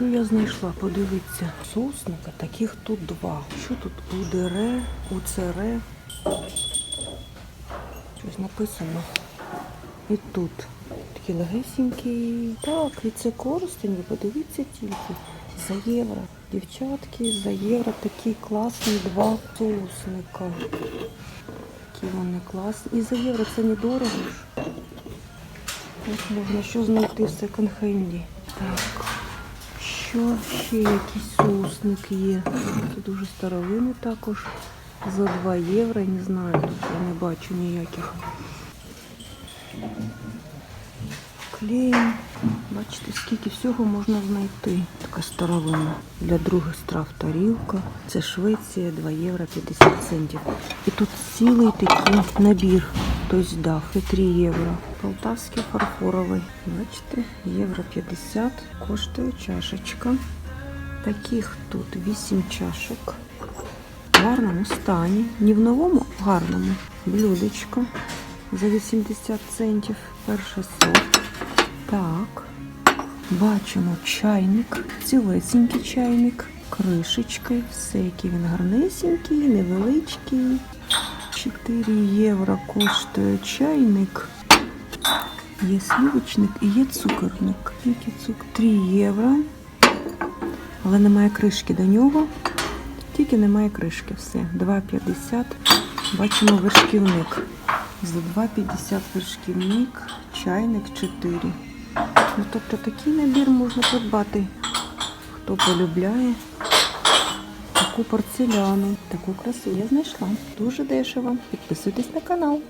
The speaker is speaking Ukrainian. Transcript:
Що я знайшла? Подивіться. Сосника, таких тут два. Що тут? УДР, УЦР. Щось написано. І тут такі легесенькі. Так, і це користень, подивіться тільки. За євро. Дівчатки, за євро такі класні два соусника. Які вони класні. І за євро це недорого ж. Ось можна що знайти в секонд-хенді. Так. Що ще якийсь соусник є? Це дуже старовинний також. За 2 євро, не знаю, тут я не бачу ніяких. Клей. Бачите, скільки всього можна знайти. Така старовина. Для других страв тарілка. Це Швеція, 2 євро 50 центів. І тут цілий такий набір. Хтось дав. Це 3 євро. Полтавський фарфоровий. Бачите, євро 50 коштує чашечка. Таких тут 8 чашок. В гарному стані. Не в новому, в гарному. Блюдечко за 80 центів. Перший сорт. Так. Бачимо чайник, цілесенький чайник, кришечки, все, який він гарнесенький, невеличкий. 4 євро коштує чайник. Є сливочник і є цукерник. Який цукор? 3 євро. Але немає кришки до нього. Тільки немає кришки. Все. 2,50. Бачимо вершківник. За 2,50 вершківник, чайник 4. Ну, тобто такий набір можна придбати. Хто полюбляє таку порцеляну, таку красу я знайшла. Дуже дешево. Підписуйтесь на канал.